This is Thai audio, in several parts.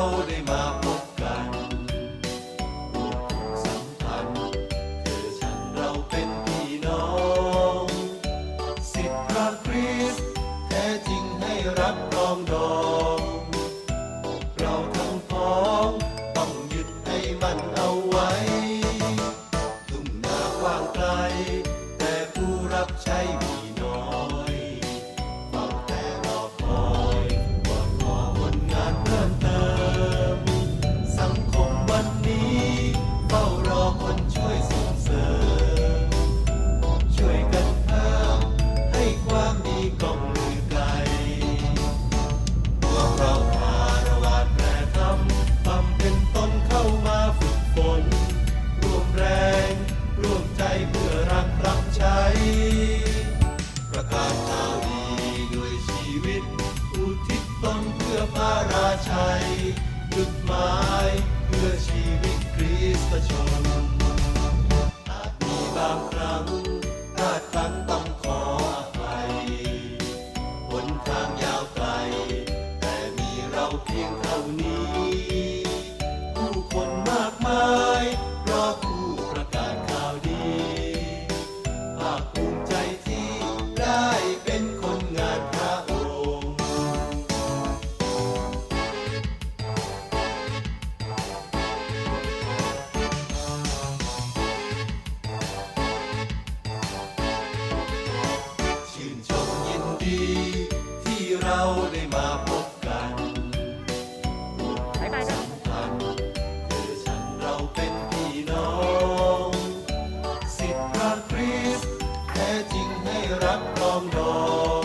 เราได้มา พื่อพระราชัย จุดหมายเพื่อชีวิตคริสตชน ได้มาพบกันบายบายจ้ะพันเธอฉันเราเป็นพี่น้อง สิทธิ์พระคริสต์แท้จริงให้รักรองดอง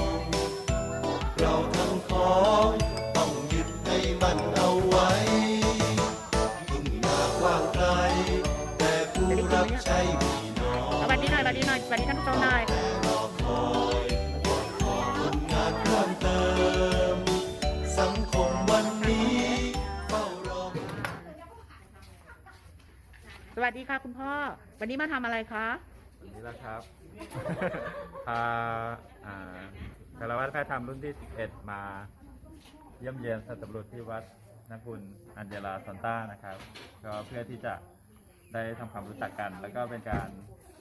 เราทั้งพ้องต้องยึดให้มันเอาไว้ทุ่งนากว้างไกล แต่ผู้รับใช้มีน้อยสวัสดีหน่อยสวัสดีหน่อยสวัสดีท่านผู้ชมหน่อย วัสดีค่ะคุณพ่อ วันนี้มาทำอะไรคะ วันนี้แหละครับ พาอ่าคารวะแพทย์ธรรมรุ่นที่ 11 มาเยี่ยมเยียนสัตบุรุษที่วัดนักบุญอัญเจลาซอนต้านะครับ ก็เพื่อที่จะได้ทำความรู้จักกัน แล้วก็เป็นการ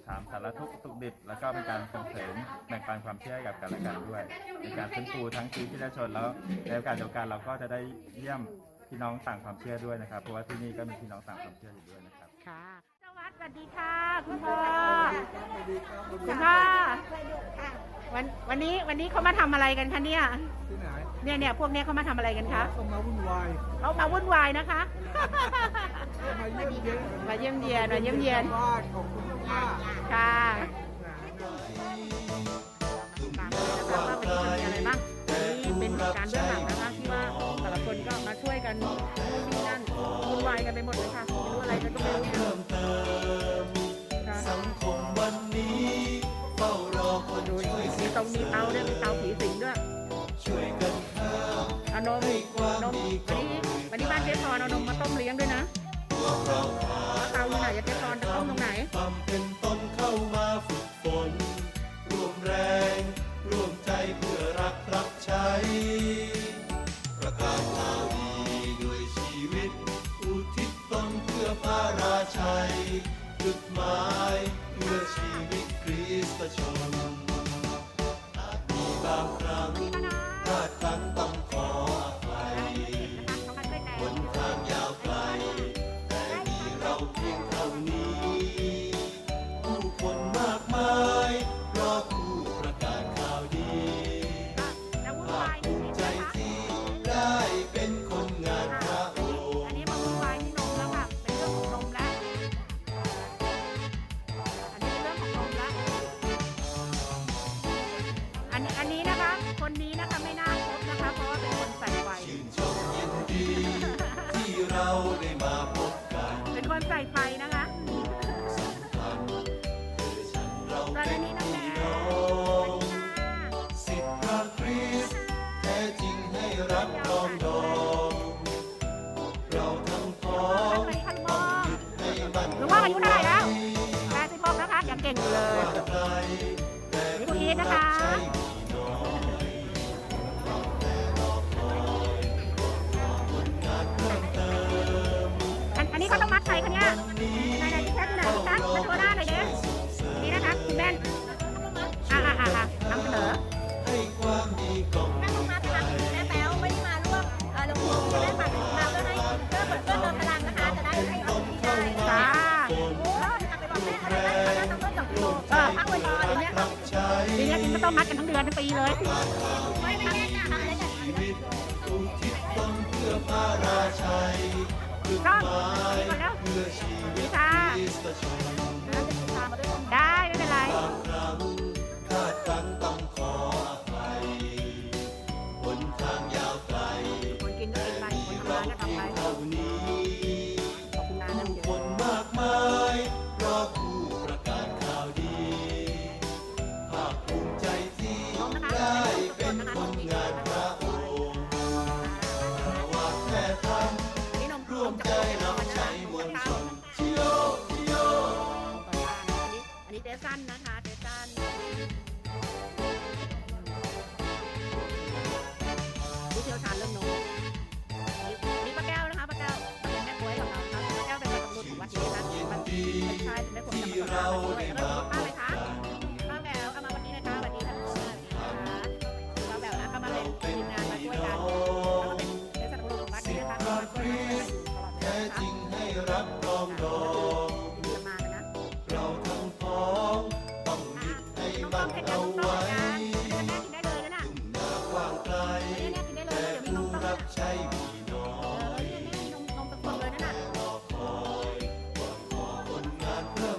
ถามสารทุกข์สุขดิบ แล้วก็เป็นการส่งเสริมแบ่งปันความเชื่อให้กับกันและกันด้วยเป็นการฟื้นฟูทั้งชีวิตที่ได้ชนแล้วในโอกาสเดียวกันเราก็จะได้เยี่ยมพี่น้องต่างความเชื่อด้วยนะครับ เพราะว่าที่นี่ก็มีพี่น้องต่างความเชื่ออยู่ด้วยนะครับ ค่ะ สวัสดีค่ะ คุณพ่อคุณพ่อวันวันนี้วันนี้เขามาทำอะไรกันคะเนี่ยที่ไหนเนี่ยเนี่ยพวกเนี้ยเขามาทำอะไรกันคะก็มาวุ่นวายเขามาวุ่นวายนะคะมาเยี่ยมเยียนมาเยี่ยมเยียนมาเยี่ยมเยียนบ้านขอบคุณมากค่ะทุ่งตามนานี้นะกคะว้างว่าวันไกลนี้จะมีอะไรบ้างนี่เป็นการเบื้อ รู้อะไรกันก็ไม่รู้เนี่ยเพิ่มเติมค่ะสังคมวันนี้เฝ้ารอคนดูช่วยมีสิทตรงธิ์มีเตาด้วยมีเตาผีสิงด้วยช่วยกันเพิ่มเอานมให้ความนมดีวันนี้วันนี้บ้านเจ๊พรเอานมมาต้มเลี้ยงด้วยนะพวกเราหาว่าเตาอยู่ไหนอะเจ๊พรจะต้มตรงไหนทำเป็น จ นนี้นะคะไม่น่าคบนะคะเพราะว่าเป็นคนใส่ไฟชื่นชมยินดีที่เราได้มาพบกันเป็นคนใส่ไฟนะคะสัมพันธ์เธอฉันเราตอนเป็นนี้น้องแดพี่งน้อสวัสงดีค่ะสิทธิ์พระคริสต์แท้จริงให้รักรองดองเราทั้งพ้องสวัสดีค่ะคุณพ่อให้มันหรือว่าอายุเท่าไหร่แล้ว86นะคะยังเก่งอยู่เลยว่าไกลแต่นี่คุณอีทนะคะ ค่ะข้าววันนี้เนี่ยปีนี้กินต้องมัดกันทั้งเดือนทั้งปีเลยไม่ไม่แยกนะชีวิตอุทิศตนเพื่อพระราชัยต้นเพื่อชีวิตที่สชนได้ สันนะคะเจสันผู้เชี่ยวชาญเรื่องนมมีป้าแก้วนะคะป้าแก้วเป็นแม่ป่วยของเราครับป้าแก้วเป็นตำรุ่นของวัดเจสันเป็นชายเป็นแม่ป่วยจากประบการณ์ด้วย God.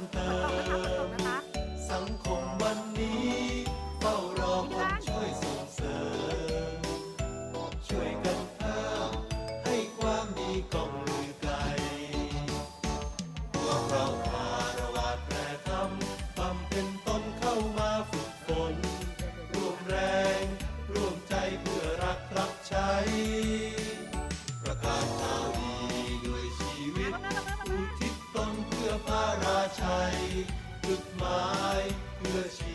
พระราชัยจุดหมายเพื่อชี